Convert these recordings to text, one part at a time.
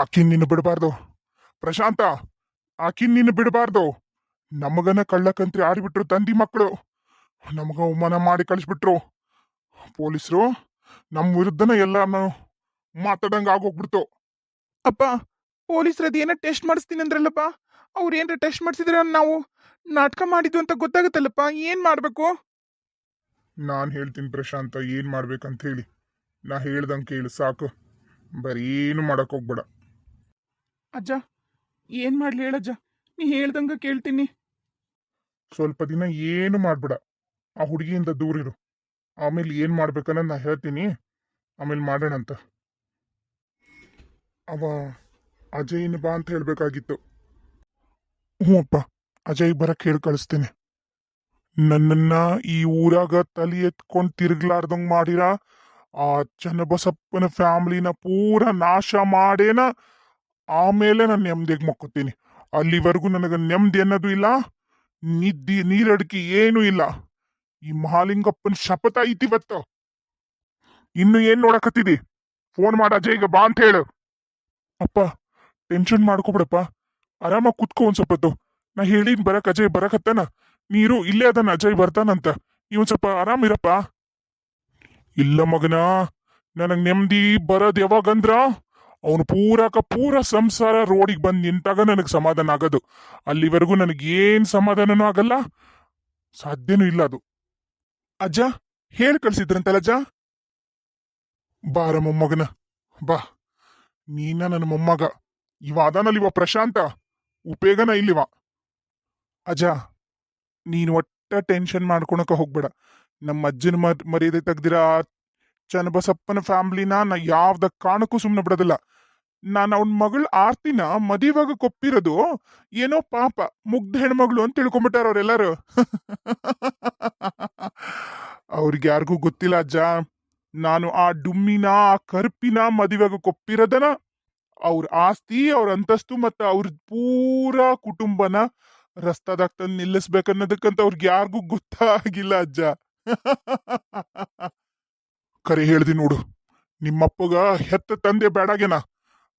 ಆಕಿನ್ ನಿನ್ನ ಬಿಡಬಾರ್ದು. ಪ್ರಶಾಂತ ಆಕಿನ್ ನಿನ್ನ ಬಿಡಬಾರ್ದು. ನಮಗನ ಕಳ್ಳಕಂತ್ರಿ ಆಡಿಬಿಟ್ರು ತಂದಿ ಮಕ್ಕಳು ನಮಗ ಅವಮಾನ ಮಾಡಿ ಕಳಿಸ್ಬಿಟ್ರು. ಪೊಲೀಸರು ನಮ್ಮ ವಿರುದ್ಧನ ಎಲ್ಲಾನು ಮಾತಾಡಂಗ ಆಗೋಗ್ಬಿಡ್ತು. ಅಪ್ಪ ಪೊಲೀಸರು ಅದೇನ ಟೆಸ್ಟ್ ಮಾಡಿಸ್ತೀನಿ ಅಂದ್ರಲ್ಲಪ್ಪ? ಅವ್ರು ಏನಾರ ಟೆಸ್ಟ್ ಮಾಡಿಸಿದ್ರೆ ನಾವು ನಾಟಕ ಮಾಡಿದ್ದು ಅಂತ ಗೊತ್ತಾಗುತ್ತಲ್ಲಪ್ಪ? ಏನ್ ಮಾಡ್ಬೇಕು? ನಾನು ಹೇಳ್ತೀನಿ ಪ್ರಶಾಂತ ಏನ್ ಮಾಡ್ಬೇಕಂತ ಹೇಳಿ. ನಾ ಹೇಳ್ದಂಗೆ ಕೇಳು ಸಾಕು. ಬರೀ ಏನು ಮಾಡಕ್ ಹೋಗ್ಬೇಡ. ಅಜ್ಜ, ಏನ್ ಮಾಡ್ಲಿ ಹೇಳಜ್ಜ? ನೀ ಹೇಳ್ದಂಗ ಕೇಳ್ತೀನಿ. ಸ್ವಲ್ಪ ದಿನ ಏನು ಮಾಡ್ಬಿಡ. ಆ ಹುಡುಗಿಯಿಂದ ದೂರ ಇರು. ಆಮೇಲೆ ಏನ್ ಮಾಡ್ಬೇಕನ್ನ ನಾ ಹೇಳ್ತೀನಿ. ಆಮೇಲೆ ಮಾಡೋಣಂತ ಅವ ಅಜಯ್ನ ಬಾ ಅಂತ ಹೇಳ್ಬೇಕಾಗಿತ್ತು. ಹ್ಞೂ ಅಪ್ಪ, ಅಜಯ್ ಬರಕ್ ಹೇಳಿ ಕಳಿಸ್ತೇನೆ. ನನ್ನನ್ನ ಈ ಊರಾಗ ತಲೆ ಎತ್ಕೊಂಡು ತಿರುಗ್ಲಾರ್ದಂಗ್ ಮಾಡಿರ? ಆ ಚನ್ನಬಸಪ್ಪನ ಫ್ಯಾಮಿಲಿನ ಪೂರ ನಾಶ ಮಾಡೇನ? ಆಮೇಲೆ ನಾನು ನೆಮ್ಮದಿಯಾಗಿ ಮಕ್ಕೋತೀನಿ. ಅಲ್ಲಿವರೆಗೂ ನನಗೆ ನೆಮ್ಮದಿ ಅನ್ನೋದು ಇಲ್ಲ, ನಿದ್ದಿ, ನೀರಡಿಕೆ ಏನೂ ಇಲ್ಲ. ಈ ಮಹಾಲಿಂಗಪ್ಪನ ಶಪಥ ಐತಿ ಇವತ್ತು. ಇನ್ನು ಏನ್ ನೋಡಕತ್ತಿದಿ? ಫೋನ್ ಮಾಡ ಈಗ ಬಾ ಅಂತ ಹೇಳು. ಅಪ್ಪ ಟೆನ್ಷನ್ ಮಾಡ್ಕೊಬಿಡಪ್ಪ. ಆರಾಮಾಗಿ ಕುತ್ಕೋ ಒಂದ್ ಸ್ವಲ್ಪ. ನಾ ಹೇಳಿದ್ ಬರಕ್, ಅಜಯ್ ಬರಕತ್ತಾನ ನೀರು ಇಲ್ಲೇ ಅದನ್ನ ಅಜಯ್ ಬರ್ತಾನಂತ. ಇವನ್ ಸ್ವಲ್ಪ ಆರಾಮಿರಪ್ಪ ಇಲ್ಲ ಮಗನ, ನನಗ್ ನೆಮ್ಮದಿ ಬರೋದ್ ಯಾವಾಗಂದ್ರ ಅವನು ಪೂರಕ ಪೂರ ಸಂಸಾರ ರೋಡಿಗೆ ಬಂದು ನಿಂತಾಗ ನನಗೆ ಸಮಾಧಾನ ಆಗೋದು. ಅಲ್ಲಿವರೆಗೂ ನನಗೆ ಏನು ಸಮಾಧಾನನೂ ಆಗಲ್ಲ. ಸಾಧ್ಯನೂ ಇಲ್ಲ ಅದು. ಅಜ್ಜ, ಹೇಳಿ ಕಳ್ಸಿದ್ರಂತಲ್ಲ ಅಜ್ಜ? ಬಾರ ಮೊಮ್ಮಗನ. ಬಾ. ನೀನ ನನ್ನ ಮೊಮ್ಮಗ. ಇವ ಅದಾನಲ್ಲಿವ ಪ್ರಶಾಂತ. ಉಪೇಗನ ಇಲ್ಲಿವ. ಅಜ್ಜ, ನೀನು ಒಟ್ಟ ಟೆನ್ಷನ್ ಮಾಡ್ಕೊಳಕ ಹೋಗ್ಬೇಡ. ನಮ್ಮ ಅಜ್ಜನ ಮರ್, ಮರ್ಯಾದೆ ತೆಗ್ದಿರ ಚನ್ನಬಸಪ್ಪನ ಫ್ಯಾಮಿಲಿನ ನಾ ಯಾವ್ದ ಕಾರಣಕ್ಕೂ ಸುಮ್ಮನೆ ಬಿಡೋದಿಲ್ಲ. ನಾನು ಅವನ ಮಗಳ ಆರ್ತಿನ ಮದಿವಾಗ ಕೊಪ್ಪಿರೋದು ಏನೋ ಪಾಪ ಮುಗ್ಧ ಹೆಣ್ಮಗಳು ಅಂತ ತಿಳ್ಕೊಂಬಿಟ್ಟಾರ ಅವರೆಲ್ಲರೂ. ಅವ್ರಿಗೆ ಯಾರಿಗೂ ಗೊತ್ತಿಲ್ಲ ಅಜ್ಜ. ನಾನು ಆ ಡುಮ್ಮಿನ, ಆ ಕರ್ಪಿನ ಮದಿವಾಗ ಕೊಪ್ಪಿರೋದನ ಅವ್ರ ಆಸ್ತಿ, ಅವ್ರ ಅಂತಸ್ತು ಮತ್ತು ಅವ್ರ ಪೂರಾ ಕುಟುಂಬನ ರಸ್ತಾದಾಗ ತಂದು ನಿಲ್ಲಿಸ್ಬೇಕನ್ನೋದಕ್ಕಂತ ಅವ್ರಿಗೆ ಯಾರಿಗೂ ಗೊತ್ತಾಗಿಲ್ಲ ಅಜ್ಜ. ಕರೆ ಹೇಳ್ದಿ ನೋಡು. ನಿಮ್ಮಪ್ಪಗ ಹೆತ್ತ ತಂದೆ ಬೇಡಾಗೇನ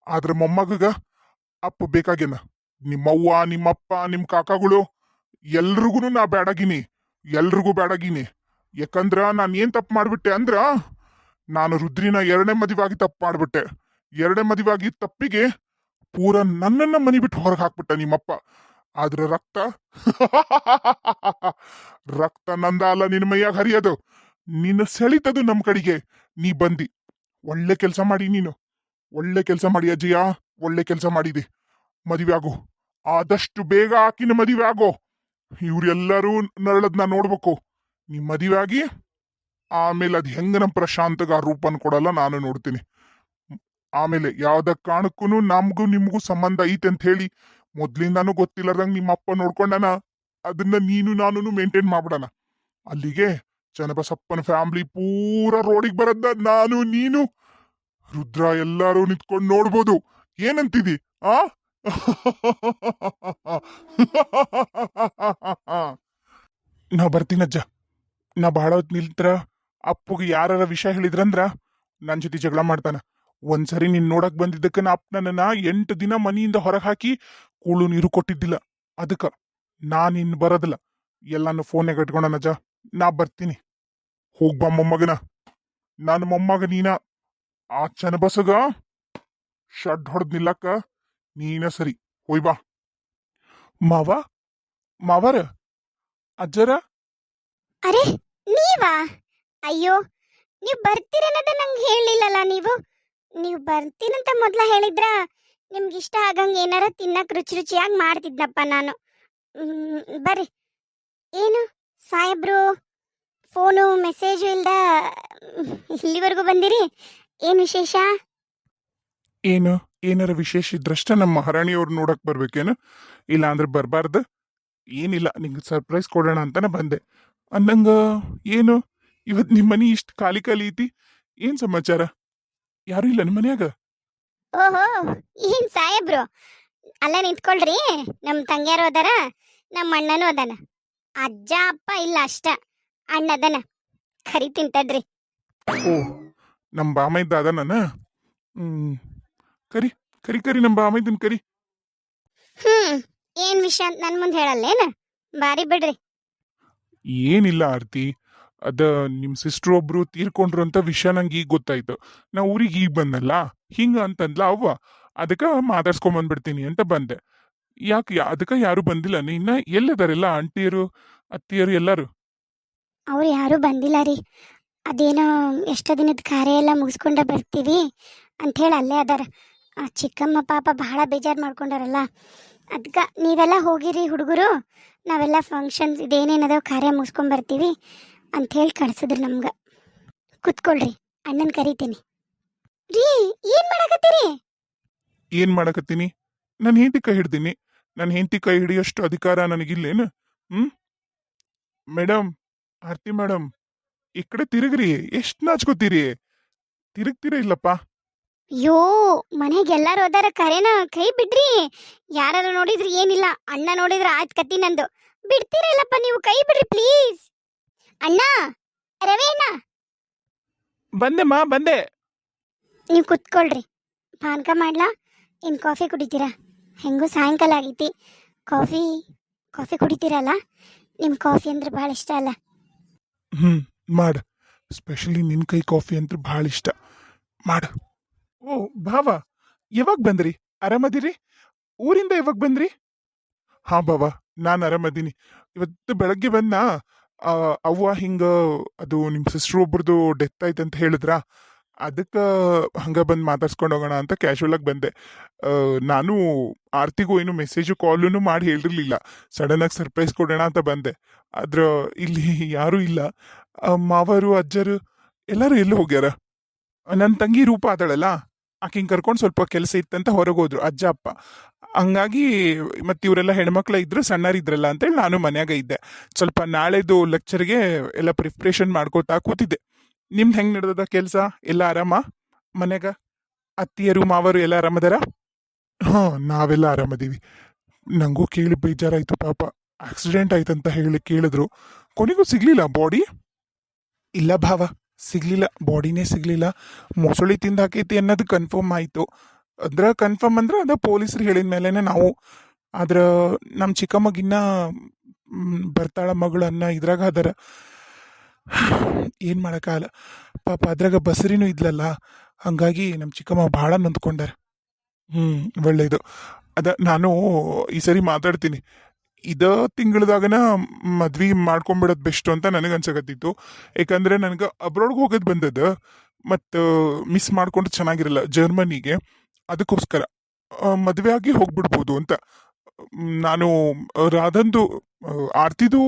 ಆದ್ರೆ ಮೊಮ್ಮಗಗ ಅಪ್ಪ ಬೇಕಾಗೇನ ನಿಮ್ಮವ್ವ, ನಿಮ್ಮಪ್ಪ ನಿಮ್ಮ ಕಾಕಾಗಳು ಎಲ್ರಿಗೂ ನಾ ಬೇಡಾಗಿನಿ ಎಲ್ರಿಗೂ ಬೇಡಾಗಿನಿ ಯಾಕಂದ್ರ ನಾನು ಏನು ತಪ್ಪು ಮಾಡ್ಬಿಟ್ಟೆ ಅಂದ್ರ ನಾನು ರುದ್ರಿನ ಎರಡನೇ ಮದಿವಾಗಿ ತಪ್ಪು ಮಾಡ್ಬಿಟ್ಟೆ. ಎರಡನೇ ಮದಿವಾಗಿ ತಪ್ಪಿಗೆ ಪೂರ ನನ್ನನ್ನ ಮನಿ ಬಿಟ್ಟು ಹೊರಗೆ ಹಾಕ್ಬಿಟ್ಟ ನಿಮ್ಮಪ್ಪ. ಆದ್ರೆ ರಕ್ತ ರಕ್ತ ನಂದ ಅಲ್ಲ ನಿನ್ನ ಮೈಯಾಗ ಹರಿಯೋದು. ನಿನ್ನ ಸೆಳಿತದು ನಮ್ ಕಡೆಗೆ. ನೀ ಬಂದಿ. ಒಳ್ಳೆ ಕೆಲಸ ಮಾಡಿ ನೀನು. ಒಳ್ಳೆ ಕೆಲಸ ಮಾಡಿ ಅಜ್ಜಯ್ಯ ಒಳ್ಳೆ ಕೆಲಸ ಮಾಡಿದೆ. ಮದುವೆ ಆಗು. ಆದಷ್ಟು ಬೇಗ ಆಕಿನ ಮದುವೆ ಆಗೋ. ಇವ್ರೆಲ್ಲರೂ ನರಳದ್ನ ನೋಡ್ಬೇಕು. ನೀ ಮದುವೆ ಆಗಿ, ಆಮೇಲೆ ಅದು ಹೆಂಗ ನಮ್ಮ ಪ್ರಶಾಂತಗ ಆ ರೂಪನ್ ಕೊಡಲ್ಲ ನಾನು ನೋಡ್ತೀನಿ. ಆಮೇಲೆ ಯಾವ್ದ ಕಾರಣಕ್ಕೂ ನಮಗೂ ನಿಮಗೂ ಸಂಬಂಧ ಐತೆ ಅಂತ ಹೇಳಿ, ಮೊದ್ಲಿಂದಾನು ಗೊತ್ತಿಲ್ಲದಂಗ ನಿಮ್ಮ ಅಪ್ಪ ನೋಡ್ಕೊಂಡನ. ಅದನ್ನ ನೀನು ನಾನು ಮೇಂಟೈನ್ ಮಾಡ್ಬಿಡಣ. ಅಲ್ಲಿಗೆ ಚನ್ನಬಸಪ್ಪನ ಫ್ಯಾಮಿಲಿ ಪೂರ ರೋಡಿಗೆ ಬರದ್ದ ನಾನು, ನೀನು, ರುದ್ರ ಎಲ್ಲಾರು ನಿಂತ್ಕೊಂಡು ನೋಡ್ಬೋದು. ಏನಂತಿದಿ, ಆ? ನಾ ಬರ್ತೀನಜ್ಜ ನಾ ಬಹಳ ಹೊತ್ತು ನಿಲ್ತ್ರ ಅಪ್ಪಗೆ ವಿಷಯ ಹೇಳಿದ್ರಂದ್ರ ನನ್ನ ಜೊತೆ ಜಗಳ ಮಾಡ್ತಾನ. ಒಂದ್ಸರಿ ನೀನ್ ನೋಡಕ್ ಬಂದಿದ್ದಕ್ಕ ನಾ ಅಪ್ಪ ನನ್ನನ್ನ ಎಂಟು ದಿನ ಮನೆಯಿಂದ ಹೊರಗೆ ಹಾಕಿ ಕೂಳು ನೀರು ಕೊಟ್ಟಿದ್ದಿಲ್ಲ. ಅದಕ್ಕ ನಾನ್ ಇನ್ ಬರೋದಿಲ್ಲ. ಎಲ್ಲಾನು ಫೋನ್ಯಾಗ ಇಟ್ಕೊಂಡನಜ್ಜ ನಾ ಬರ್ತೀನಿ. ಹೋಗ್ಬಾ ಮೊಮ್ಮಗನ. ನನ್ನ ಮೊಮ್ಮಗ ನೀನ ಆ ಚನಬಸಗ ಶಡ್ ಹೊಡೆದ್ ನಿಲ್ಲಕ್ಕ. ನೀನ ಸರಿ. ಹೋಯ್ ಬಾ. ಮಾವ? ಮಾವರ? ಅಜ್ಜರ? ಅರೆ, ನೀವಾ? ಅಯ್ಯೋ, ನೀವು ಬರ್ತೀರನ್ನೋದ ನಂಗೆ ಹೇಳಿಲ್ಲಲ್ಲ ನೀವು? ನೀವು ಬರ್ತೀನಂತ ಮೊದ್ಲ ಹೇಳಿದ್ರ ನಿಮ್ಗೆ ಇಷ್ಟ ಆಗಂಗ ಏನಾರ ತಿನ್ನಕ್ ರುಚಿ ರುಚಿಯಾಗಿ ಮಾಡ್ತಿದ್ನಪ್ಪ ನಾನು. ಬರ್ರಿ ಏನು? ಸಾಹೇಬ್ರು ಫೋನು ಮೆಸೇಜು ಇಲ್ದ ಇಲ್ಲಿವರೆಗೂ ಬಂದಿರಿ? ಏನು ವಿಶೇಷ? ಏನು? ಏನಾರ ವಿಶೇಷ ಇದ್ರಷ್ಟ ನಮ್ಮ ಮಹಾರಾಣಿಯವ್ರು ನೋಡಕ್ ಬರ್ಬೇಕೇನು? ಇಲ್ಲ ಅಂದ್ರೆ ಬರಬಾರ್ದು? ಏನಿಲ್ಲ ನಿಂಗೆ ಸರ್ಪ್ರೈಸ್ ಕೊಡೋಣ ಅಂತಾನೆ ಬಂದೆ. ಅನ್ನಂಗ ಏನು? ಇವತ್ ನಿಮ್ಮ ಮನಿ ಇಷ್ಟ ಖಾಲಿ ಖಾಲಿ ಐತಿ? ಏನ್ ಸಮಾಚಾರ? ಯಾರು ಇಲ್ಲ ನಿಮ್ಮ ಮನ್ಯಾಗ? ಓಹೋ ಏನ್ ಸಾಹೇಬ್ರು? ಅಲ್ಲ ನಿಂತ್ಕೊಳ್ರಿ. ನಮ್ಮ ತಂಗ್ಯಾರು ಅದಾರ ನಮ್ಮ ಅಣ್ಣನೂ ಅದಾನ. ಅಜ್ಜ ಅಪ್ಪ ಇಲ್ಲ ಅಷ್ಟ. ಅಣ್ಣದನ ಕರಿ ಕರಿತೀನಿ ತಡ್ರಿ ಓ ನಮ್ಮ ಬಾಮ ಇದ್ದ ಅದ ನಾನು ಹ್ಮ್. ಕರಿ ಕರಿ ಕರಿ ನಮ್ಮ ಬಾಮೈದನ್ ಕರಿ. ಹ್ಮ್ ಏನ್ ವಿಷಯ ಅಂತ ನನ್ ಮುಂದೆ ಹೇಳಲ್ಲೇನ ಬಾರಿ ಬಿಡ್ರಿ. ಏನಿಲ್ಲ ಆರ್ತಿ. ಅದ ನಿಮ್ ಸಿಸ್ಟರ್ ಒಬ್ರು ತೀರ್ಕೊಂಡ್ರು ಅಂತ ವಿಷಯ ನಂಗೆ ಈಗ ಗೊತ್ತಾಯ್ತು. ನಾ ಊರಿಗೆ ಈಗ ಬಂದಲ್ಲ? ಹಿಂಗ ಅಂತಂದ್ಲ ಅವ್ವ. ಅದಕ್ಕ ಮಾತಾಡ್ಸ್ಕೊಂಡ್ ಬಂದ್ಬಿಡ್ತೀನಿ ಅಂತ ಬಂದೆ. ಯಾಕೆ ಅದಕ್ಕ ಯಾರು ಬಂದಿಲ್ಲ. ಇನ್ನ ಎಲ್ಲದಾರೆಲ್ಲ ಆಂಟಿಯರು ಅತ್ತಿಯರು ಎಲ್ಲಾರು? ಅವ್ರು ಯಾರು ಬಂದಿಲ್ಲ ರೀ. ಅದೇನೋ ಎಷ್ಟೋ ದಿನದ ಕಾರ್ಯ ಎಲ್ಲ ಮುಗಿಸ್ಕೊಂಡ ಬರ್ತೀವಿ ಅಂಥೇಳಿ ಅಲ್ಲೇ ಅದಾರ. ಆ ಚಿಕ್ಕಮ್ಮ ಪಾಪ ಬಹಳ ಬೇಜಾರು ಮಾಡ್ಕೊಂಡಾರಲ್ಲ. ಅದಕ್ಕೆ ನೀವೆಲ್ಲ ಹೋಗಿರಿ ಹುಡುಗರು. ನಾವೆಲ್ಲ ಫಂಕ್ಷನ್ಸ್ ಇದೇನೇನದೋ ಕಾರ್ಯ ಮುಗಿಸ್ಕೊಂಡ್ ಬರ್ತೀವಿ ಅಂಥೇಳಿ ಕಳ್ಸಿದ್ರು ನಮ್ಗೆ. ಕುತ್ಕೊಳ್ರಿ ಅಣ್ಣನ ಕರಿತೀನಿ. ರೀ ಏನು ಮಾಡಕತ್ತೀರಿ? ಏನ್ ಮಾಡಕತ್ತೀನಿ? ನಾನು ಹೆಂಡತಿ ಕೈ ಹಿಡ್ದೀನಿ. ನನ್ನ ಹೆಂಡತಿ ಕೈ ಹಿಡಿಯೋಷ್ಟು ಅಧಿಕಾರ ನನಗಿಲ್ಲೇನು? ಹ್ಮ್? ಮೇಡಮ್ ಆರ್ತಿ ಮೇಡಮ್ ಈ ಕಡೆ ತಿರುಗ್ರಿ. ಎಷ್ಟು ನಾಚ್ಕೋತೀರಿ? ತಿರುಗ್ತೀರ ಇಲ್ಲಪ್ಪ? ಅಯ್ಯೋ ಮನೆಗೆ ಎಲ್ಲಾರು ಹೋದಾರ ಕರೆನ? ಕೈ ಬಿಡ್ರಿ. ಯಾರು ನೋಡಿದ್ರಿ ಏನಿಲ್ಲ. ಅಣ್ಣ ನೋಡಿದ್ರೆ ಆಯ್ತು ಕತ್ತಿ ನಂದು. ಬಿಡ್ತೀರ ಇಲ್ಲಪ್ಪ ನೀವು? ಕೈ ಬಿಡ್ರಿ ಪ್ಲೀಸ್. ಅಣ್ಣ ರವಿ ಅಣ್ಣ. ಮಾ ಬಂದೆ. ನೀವು ಕುತ್ಕೊಳ್ರಿ. ಪಾನಕ ಮಾಡ್ಲಾ? ಇನ್ ಕಾಫಿ ಕುಡಿತೀರಾ? ಹೆಂಗೂ ಸಾಯಂಕಾಲ ಆಗೈತಿ. ಕಾಫಿ ಕಾಫಿ ಕುಡಿತೀರಲ್ಲ? ನಿಮ್ ಕಾಫಿ ಅಂದ್ರೆ ಭಾಳ ಇಷ್ಟ ಅಲ್ಲ? ಹ್ಮ್, ಮಾಡ. ಸ್ಪೆಷಲಿ ನಿನ್ ಕೈ ಕಾಫಿ ಅಂದ್ರೆ ಭಾಳ ಇಷ್ಟ. ಮಾಡ. ಓ, ಭಾವ, ಯಾವಾಗ ಬಂದ್ರಿ? ಆರಾಮದಿರಿ? ಊರಿಂದ ಯಾವಾಗ ಬಂದ್ರಿ? ಹಾ, ಭಾವ, ನಾನು ಆರಾಮದೀನಿ. ಇವತ್ತು ಬೆಳಗ್ಗೆ ಬಂದ ಅವ್ವ ಹಿಂಗ, ಅದು ನಿಮ್ ಸಿಸ್ಟರ್ ಒಬ್ರದ್ದು ಡೆತ್ ಆಯ್ತಂತ ಹೇಳಿದ್ರ? ಅದಕ್ಕ ಹಂಗೆ ಬಂದು ಮಾತಾಡ್ಸ್ಕೊಂಡು ಹೋಗೋಣ ಅಂತ ಕ್ಯಾಶುವಲ್ ಆಗಿ ಬಂದೆ. ನಾನು ಆರ್ತಿಗೂ ಏನು ಮೆಸೇಜು ಕಾಲೂ ಮಾಡಿ ಹೇಳಿರ್ಲಿಲ್ಲ ಸಡನ್ ಆಗಿ ಸರ್ಪ್ರೈಸ್ ಕೊಡೋಣ ಅಂತ ಬಂದೆ. ಆದ್ರೆ ಇಲ್ಲಿ ಯಾರೂ ಇಲ್ಲ. ಮಾವರು, ಅಜ್ಜರು ಎಲ್ಲರೂ ಎಲ್ಲಿ ಹೋಗ್ಯಾರ? ನನ್ನ ತಂಗಿ ರೂಪ ಆದಳಲ್ಲ? ಆಕಿಂಗ್ ಕರ್ಕೊಂಡು ಸ್ವಲ್ಪ ಕೆಲಸ ಇತ್ತಂತ ಹೊರಗೆ ಹೋದ್ರು ಅಜ್ಜ, ಅಪ್ಪ. ಹಂಗಾಗಿ ಮತ್ತೆ ಇವರೆಲ್ಲ ಹೆಣ್ಮಕ್ಳ ಇದ್ರು ಸಣ್ಣರಿದ್ರಲ್ಲ ಅಂತೇಳಿ ನಾನು ಮನ್ಯಾಗ ಇದ್ದೆ. ಸ್ವಲ್ಪ ನಾಳೆದು ಲೆಕ್ಚರ್ಗೆ ಎಲ್ಲ ಪ್ರಿಪ್ರೇಷನ್ ಮಾಡ್ಕೋತಾ ಕೂತಿದ್ದೆ. ನಿಮ್ದು ಹೆಂಗ್ ನಡೆದದ ಕೆಲಸ? ಎಲ್ಲ ಆರಾಮ? ಮನೆಗ ಅತ್ತಿಯರು, ಮಾವರು ಎಲ್ಲ ಆರಾಮದಾರ? ಹಾ, ನಾವೆಲ್ಲ ಆರಾಮದೀವಿ. ನಂಗೂ ಕೇಳಿ ಬೇಜಾರಾಯ್ತು ಪಾಪ. ಆಕ್ಸಿಡೆಂಟ್ ಆಯ್ತಂತ ಹೇಳಿ ಕೇಳಿದ್ರು. ಕೊನೆಗೂ ಸಿಗ್ಲಿಲ್ಲ ಬಾಡಿ? ಇಲ್ಲ ಭಾವ, ಸಿಗ್ಲಿಲ್ಲ. ಬಾಡಿನೇ ಸಿಗ್ಲಿಲ್ಲ. ಮೊಸಳಿ ತಿಂದ ಹಾಕೈತಿ ಅನ್ನೋದು ಕನ್ಫರ್ಮ್ ಆಯ್ತು. ಅದ್ರ ಕನ್ಫರ್ಮ್ ಅಂದ್ರೆ ಅದ ಪೊಲೀಸರು ಹೇಳಿದ ಮೇಲೆನೆ ನಾವು. ಆದ್ರೆ ನಮ್ಮ ಚಿಕ್ಕಮ್ಮಗಿನ್ನ ಬರ್ತಾಳ ಮಗಳು ಅನ್ನ ಇದ್ರಾಗ ಅದರ ಏನ್ ಮಾಡೋಕ್ಕಾಗಲ್ಲ. ಪಾಪ ಅದ್ರಾಗ ಬಸರಿನೂ ಇದ್ಲಲ್ಲ, ಹಂಗಾಗಿ ನಮ್ಮ ಚಿಕ್ಕಮ್ಮ ಭಾಳ ನೊಂದ್ಕೊಂಡಾರೆ. ಹ್ಞೂ ಒಳ್ಳೆಯದು ಅದ ನಾನು ಈ ಸರಿ ಮಾತಾಡ್ತೀನಿ. ಇದ ತಿಂಗಳದಾಗನ ಮದ್ವೆ ಮಾಡ್ಕೊಂಬಿಡೋದು ಬೆಸ್ಟ್ ಅಂತ ನನಗೆ ಅನ್ಸಕತ್ತಿತ್ತು ಯಾಕಂದ್ರೆ ನನಗೆ ಅಬ್ರೋಡ್ಗೆ ಹೋಗೋದು ಬಂದದ, ಮತ್ತು ಮಿಸ್ ಮಾಡ್ಕೊಂಡು ಚೆನ್ನಾಗಿರಲ್ಲ ಜರ್ಮನಿಗೆ. ಅದಕ್ಕೋಸ್ಕರ ಮದುವೆ ಆಗಿ ಹೋಗ್ಬಿಡ್ಬೋದು ಅಂತ. ನಾನು ರಾಧಂದು ಆರ್ತಿದು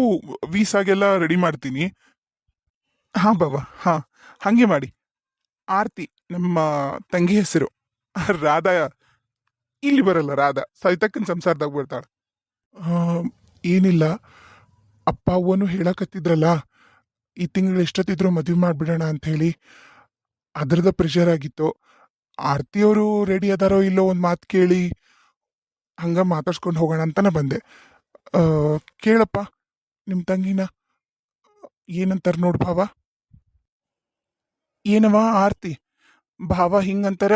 ವೀಸಾಗೆಲ್ಲ ರೆಡಿ ಮಾಡ್ತೀನಿ. ಹಾ ಬಾಬಾ, ಹಾ. ಹಾಗೆ ಮಾಡಿ. ಆರ್ತಿ, ನಮ್ಮ ತಂಗಿ ಹೆಸರು ರಾಧಾ. ಇಲ್ಲಿ ಬರಲ್ಲ ರಾಧಾ. ಸೈತಕ್ಕನ ಸಂಸಾರದಾಗ ಬರ್ತಾಳೆ. ಏನಿಲ್ಲ. ಅಪ್ಪ ಅವ್ವನು ಹೇಳಕತ್ತಿದ್ರಲ್ಲ, ಈ ತಿಂಗಳು ಎಷ್ಟೊತ್ತಿದ್ರು ಮದುವೆ ಮಾಡಿಬಿಡೋಣ ಅಂತ ಹೇಳಿ ಅದರದ ಪ್ರೆಷರ್ ಆಗಿತ್ತು. ಆರ್ತಿಯವರು ರೆಡಿ ಅದಾರೋ ಇಲ್ಲೋ ಒಂದು ಮಾತು ಕೇಳಿ ಹಂಗೆ ಮಾತಾಡ್ಸ್ಕೊಂಡು ಹೋಗೋಣ ಅಂತಾನೆ ಬಂದೆ. ಕೇಳಪ್ಪ ನಿಮ್ಮ ತಂಗಿನ. ಏನಂತಾರ ನೋಡು ಭಾವ ಏನವ ಆರ್ತಿ? ಭಾವ ಹಿಂಗಂತಾರ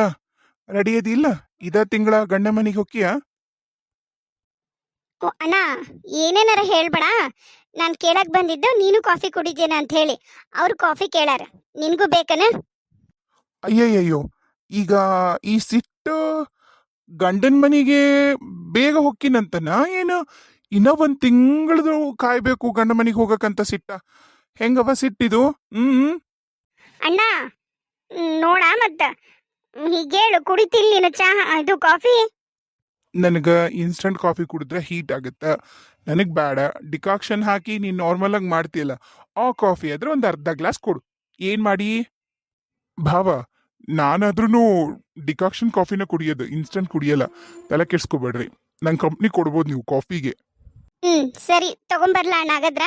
ರೆಡಿ ಅದಿಲ್ಲ ಇದ ತಿಂಗಳ ಗಂಡ ಮನೆಗೆ ಹೊಕ್ಕಿಯ? ಓ ಅಣ್ಣ ಏನೇನಾರ ಹೇಳ್ಬೇಡ. ನಾನು ಕೇಳಕ್ ಬಂದಿದ್ದು ನೀನು ಕಾಫಿ ಕುಡಿದೇನ ಅಂತ ಹೇಳಿ. ಅವ್ರು ಕಾಫಿ ಕೇಳಾರ. ನಿನ್ಗೂ ಬೇಕನ? ಅಯ್ಯಯ್ಯೋ ಈಗ ಈ ಸಿಟ್ಟು ಗಂಡನ ಮನೆಗೆ ಬೇಗ ಹೊಕ್ಕಿನಂತನ ಏನು? ಇನ್ನ ಒಂದ್ ತಿಂಗಳದು ಕಾಯ್ಬೇಕು ಗಂಡ ಮನೆಗೆ ಹೋಗಕ್ಕಂತ ಸಿಟ್ಟ. ಹೆಂಗವ ಸಿಟ್ಟಿದು? ಹ್ಮ್. ಅಣ್ಣ ನೋಡ ಮತ್ತ. ಹೀಗೇಳು ಕುಡಿತಿಲ್ ನೀನು ಚಹಾ ಇದು ಕಾಫಿ? ನನಗೆ ಇನ್ಸ್ಟಂಟ್ ಕಾಫಿ ಕುಡಿದ್ರೆ ಹೀಟ್ ಆಗುತ್ತೆ. ನನಗೆ ಬೇಡ. ಡಿಕಾಕ್ಷನ್ ಹಾಕಿ ನೀನು ನಾರ್ಮಲ್ ಆಗಿ ಮಾಡ್ತೀಯಲ್ಲ ಆ ಕಾಫಿ ಆದ್ರೆ ಒಂದು ಅರ್ಧ ಗ್ಲಾಸ್ ಕೊಡು. ಏನ್ ಮಾಡಿ? ಭಾವ ನಾನಾದ್ರೂ ಡಿಕಾಕ್ಷನ್ ಕಾಫಿನ ಕುಡಿಯೋದು ಇನ್ಸ್ಟಂಟ್ ಕುಡಿಯಲ್ಲ. ತಲೆ ಕೆಡ್ಸ್ಕೊಬೇಡ್ರಿ. ನಂಗೆ ಕಂಪ್ನಿ ಕೊಡ್ಬೋದು ನೀವು ಕಾಫಿಗೆ. ಹ್ಮ್ ಸರಿ ತಗೊಂಬರ್ಲ ಅಣ್ಣ ಹಾಗಾದ್ರ?